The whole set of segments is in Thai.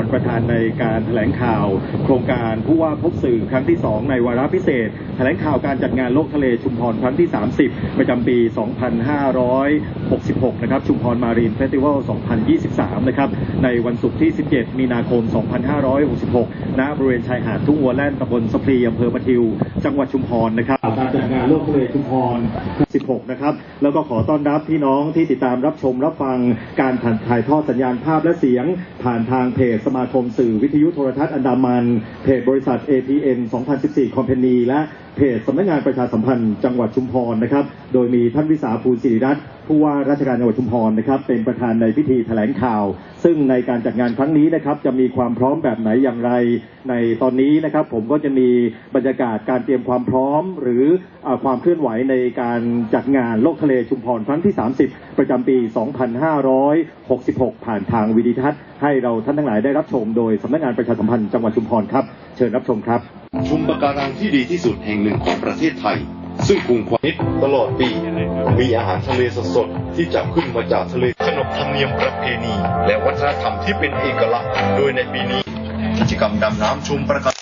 รประธานในการแถลงข่าว โครงการผู้ว่าพบสื่อครั้งที่ 2 ในวาระพิเศษ แถลงข่าวการจัดงานโลกทะเลชุมพรครั้งที่ 30 ประจำปี 2566 นะครับ ชุมพรมารีนเฟสติวัล 2023 นะครับ ในวันศุกร์ที่ 17 มีนาคม 2566 ณ บริเวณชายหาดทุ่งวัวแล่นตำบลสะพรีอำเภอปะทิว จังหวัดชุมพรนะครับการจัดงานโลกทะเลชุมพร 16 นะครับ แล้วก็ขอต้อนรับพี่น้องที่ติดตามรับชมรับฟังการถ่ายถ่ายทอดสัญญาณภาพและเสียง ผ่านทางเพจสมาคมสื่อวิทยุโทรทัศน์อันดามัน เพจบริษัท APN 2014 Company และเพจสำนักงานประชาสัมพันธ์จังหวัดชุมพรนะครับ โดยมีท่านวิสาภูสิริรัตน์ผู้ว่าราชการจังหวัดชุมพรนะครับ เป็นประธานในพิธีแถลงข่าว ซึ่งในการจัดงานครั้งนี้นะครับ จะมีความพร้อมแบบไหนอย่างไร ในตอนนี้นะครับ ผมก็จะมีบรรยากาศการเตรียมความพร้อม หรือความเคลื่อนไหวในการจัดงานโลกทะเลชุมพรครั้งที่ 30 ประจำปี 2566 ผ่านทางวิดีทัศน์ ให้เราท่านทั้งหลายได้รับชมโดยสำนักงานประชาสัมพันธ์จังหวัดชุมพรครับ เชิญรับชมครับ ชุมปะการังที่ดีที่สุดแห่งหนึ่งของประเทศไทย ซึ่งคงความนิดตลอดปี มีอาหารทะเลสดๆที่จับขึ้นมาจากทะเลขนบธรรมเนียมประเพณี และวัฒนธรรมที่เป็นเอกลักษณ์ โดยในปีนี้กิจกรรมดำน้ำชุมประการ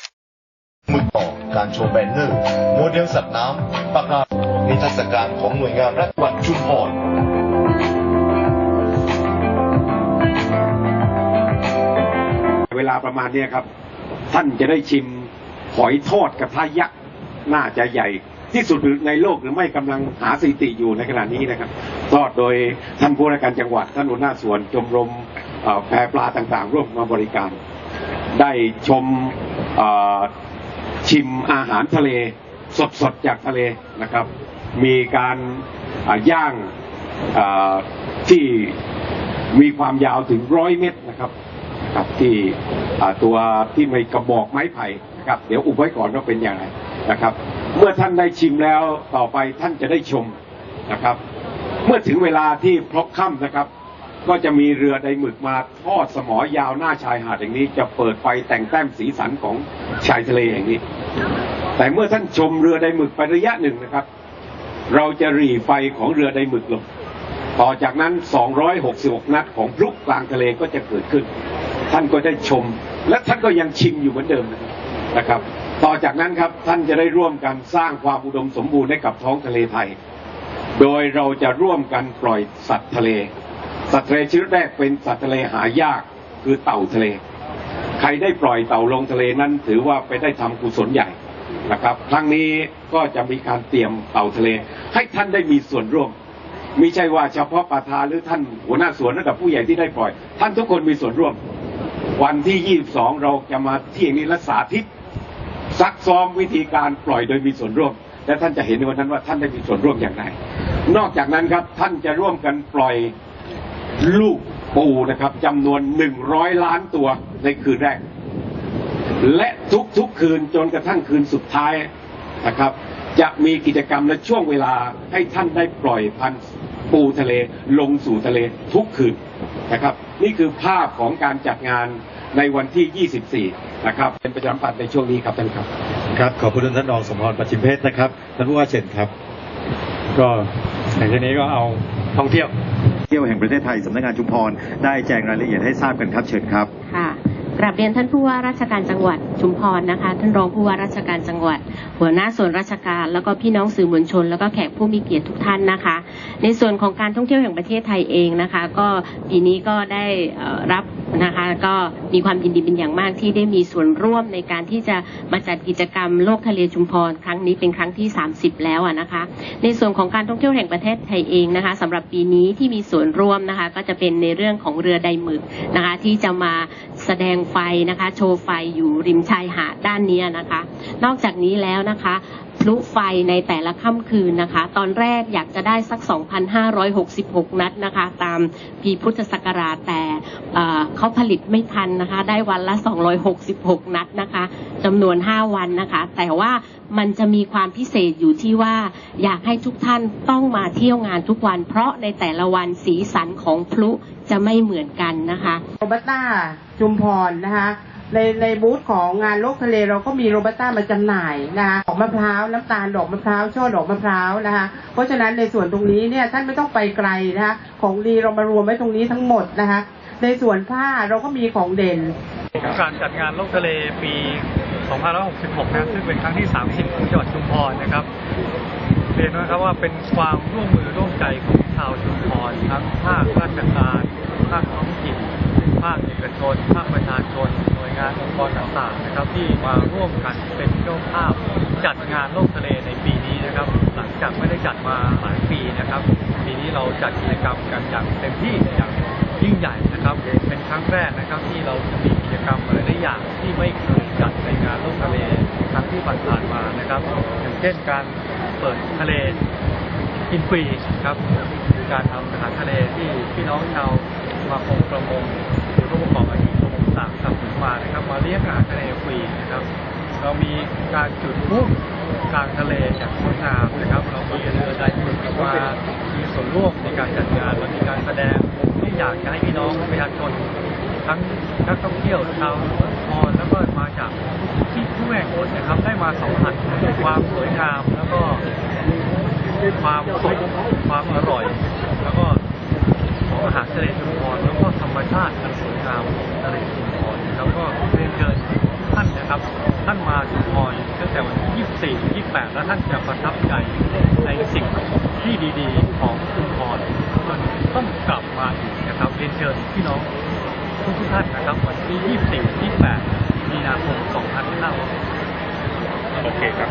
การโชว์แบนเนอร์โมเดลสัตว์น้ำประการังนิทรรศการของหน่วยงานรัฐวัดชุมพรเวลาประมาณนี้ครับ ท่านจะได้ชิมหอยทอดกระทะยักษ์น่าจะใหญ่ที่สุดในโลกหรือไม่กำลังหาสถิติอยู่ในขณะนี้นะครับทอดโดยท่านผู้ราชการจังหวัดท่านหัวหน้าสวนชมรมแพรปลาต่างๆ ร่วมมาบริการ ได้ชมอ ชิมอาหารทะเลสดๆจากทะเลนะครับ มีการย่างที่มีความยาวถึงร้อยเมตรนะครับครับที่ตัวที่มีกระบอกไม้ไผ่นะครับ เดี๋ยวอุบไว้ก่อนว่าเป็นอย่างไรนะครับ เมื่อท่านได้ชิมแล้วต่อไปท่านจะได้ชมนะครับ เมื่อถึงเวลาที่พลบค่ำนะครับ ก็จะมีเรือไดหมึกมาทอดสมอยาวหน้าชายหาดแห่งนี้ จะเปิดไฟแต่งแต้มสีสันของชายทะเลแห่งนี้ แต่เมื่อท่านชมเรือไดหมึกไประยะหนึ่งนะครับ เราจะรีไฟของเรือไดหมึกลงต่อจากนั้น 266 นัดของพลุกลางทะเลก็จะเกิดขึ้น ท่านก็ได้ชม และท่านก็ยังชิมอยู่เหมือนเดิมนะครับ ต่อจากนั้นครับท่านจะได้ร่วมกันสร้างความอุดมสมบูรณ์ให้กับท้องทะเลไทย โดยเราจะร่วมกันปล่อยสัตว์ทะเล สัตว์ทะเลชนิดแรกเป็นสัตว์ทะเลหายากคือเต่าทะเล ใครได้ปล่อยเต่าลงทะเลนั้น ถือว่าไปได้ทำกุศลใหญ่นะครับ ครั้งนี้ก็จะมีการเตรียมเต่าทะเล ให้ท่านได้มีส่วนร่วมม่ใช่ว่าเฉพาะประธานหรือท่านหัวหน้าสวนระดับผู้ใหญ่ที่ได้ปล่อย ท่านทุกคนมีส่วนร่วม วันที่ 22 เราจะมาเที่ยงนี้และสาธิตซักซ้อมวิธีการปล่อยโดยมีส่วนร่วม และท่านจะเห็นในวันนั้นว่าท่านได้มีส่วนร่วมอย่างไร นอกจากนั้นครับท่านจะร่วมกันปล่อย ลูกปูนะครับจำนวน100ล้านตัวในคืนแรก และทุกๆคืนจนกระทั่งคืนสุดท้ายนะครับ จะมีกิจกรรมและช่วงเวลาให้ท่านได้ปล่อยพันธุ์ปูทะเลลงสู่ทะเลทุกคืนนะครับ นี่คือภาพของการจัดงานในวันที่ 24 นะครับ เป็นประจำปัดในช่วงนี้ครับท่านครับ ครับ ขอบคุณท่านรองสมพรประชิมเพชรนะครับท่านผู้ว่าเชิญครับ ก็หลังจากนี้ก็เอาท่องเที่ยวเที่ยวแห่งประเทศไทยสำนักงานชุมพรได้แจ้งรายละเอียดให้ทราบกันครับเชิญครับค่ะกราบเรียนท่านผู้ว่าราชการจังหวัดชุมพรนะคะ ท่านรองผู้ว่าราชการจังหวัด หัวหน้าส่วนราชการ แล้วก็พี่น้องสื่อมวลชน แล้วก็แขกผู้มีเกียรติทุกท่านนะคะ ในส่วนของการท่องเที่ยวแห่งประเทศไทยเองนะคะ ก็ปีนี้ก็ได้รับ นะคะก็มีความยินดีเป็นอย่างมากที่ได้มีส่วนร่วมในการที่จะมาจัดกิจกรรมโลกทะเลชุมพรครั้งนี้เป็นครั้งที่ 30 แล้วอะนะคะ ในส่วนของการท่องเที่ยวแห่งประเทศไทยเองนะคะสำหรับปีนี้ที่มีส่วนร่วมนะคะ ก็จะเป็นในเรื่องของเรือใดหมึกนะคะ ที่จะมาแสดงไฟนะคะ โชว์ไฟอยู่ริมชายหาดด้านนี้นะคะ นอกจากนี้แล้วนะคะพลุไฟในแต่ละค่ำคืนนะคะ ตอนแรกอยากจะได้สัก 2,566 นัดนะคะ ตามปีพุทธศักราชแต่เเขาผลิตไม่ทันนะคะ ได้วันละ 266 นัดนะคะจำนวน 5 วันนะคะ แต่ว่ามันจะมีความพิเศษอยู่ที่ว่าอยากให้ทุกท่านต้องมาเที่ยวงานทุกวัน เพราะในแต่ละวันสีสันของพลุจะไม่เหมือนกันนะคะโรบัสต้าชุมพรนะคะในในบูธของงานโลกทะเลเราก็มีโรบัสต้ามาจำหน่ายนะคะดอกมะพร้าวน้ำตาลดอกมะพร้าวช่อดอกมะพร้าวนะคะเพราะฉะนั้นในส่วนตรงนี้เนี่ยท่านไม่ต้องไปไกลนะคะของดีเรามารวมไว้ตรงนี้ทั้งหมดนะคะ ในส่วนผ้าเราก็มีของเด่น การจัดงานโลกทะเลปี 2566 นะซึ่งเป็นครั้งที่ 30 ของจังหวัดชุมพรนะครับ เรียนนะครับว่าเป็นความร่วมมือร่วมใจของชาวชุมพรทั้งภาคราชการภาคท้องถิ่นภาคเอกชนภาคประชาชนหน่วยงานองค์กรต่างๆนะครับ ที่มาร่วมกันเป็นเจ้าภาพจัดงานโลกทะเลในปีนี้นะครับ หลังจากไม่ได้จัดมาหลายปีนะครับ ปีนี้เราจัดกิจกรรมกันอย่างเต็มที่อย่าง ยิ่งใหญ่นะครับ เป็นครั้งแรกนะครับที่เราจะมีกิจกรรมหลายๆอย่างที่ไม่เคยจัดในงานโลกทะเลครั้งที่ผ่านๆมานะครับ อย่างเช่นการเปิดทะเลกินฟรีครับคือการทำอาหารทะเลที่พี่น้องชาวมาคมประมงหรือผู้ประกอบอาชีพประมงต่างสนับสนุนมานะครับ มาเลี้ยงอาหารทะเลฟรีนะครับ เรามีการจุดพลุกลางทะเลอย่างสวยงามนะครับ เรามีเรือไดหมึกมามีส่วนร่วมในการจัดงานเรามีการแสดง ที่อยากจะให้พี่น้องประชาชนทั้งนักท่องเที่ยวชาวมอญแล้วก็มาจากที่ทุกแห่งนะครับได้มาสัมผัสความสวยงามแล้วก็ความสดความอร่อย แล้วก็ของอาหารทะเลชุมพรแล้วก็ธรรมชาติอันสวยงามของทะเลชุมพรแล้วก็เรียนเชิญท่านนะครับ ท่านมาชุมพรตั้งแต่วันที่ 24 28 แล้วท่านจะประทับใจในสิ่งที่ดี ๆ ของชุมพรจนต้องกลับมาอีกนะครับ เชิญพี่น้องทุกท่านนะครับวันที่ 24 28 มีนาคม 2500โอเคครับ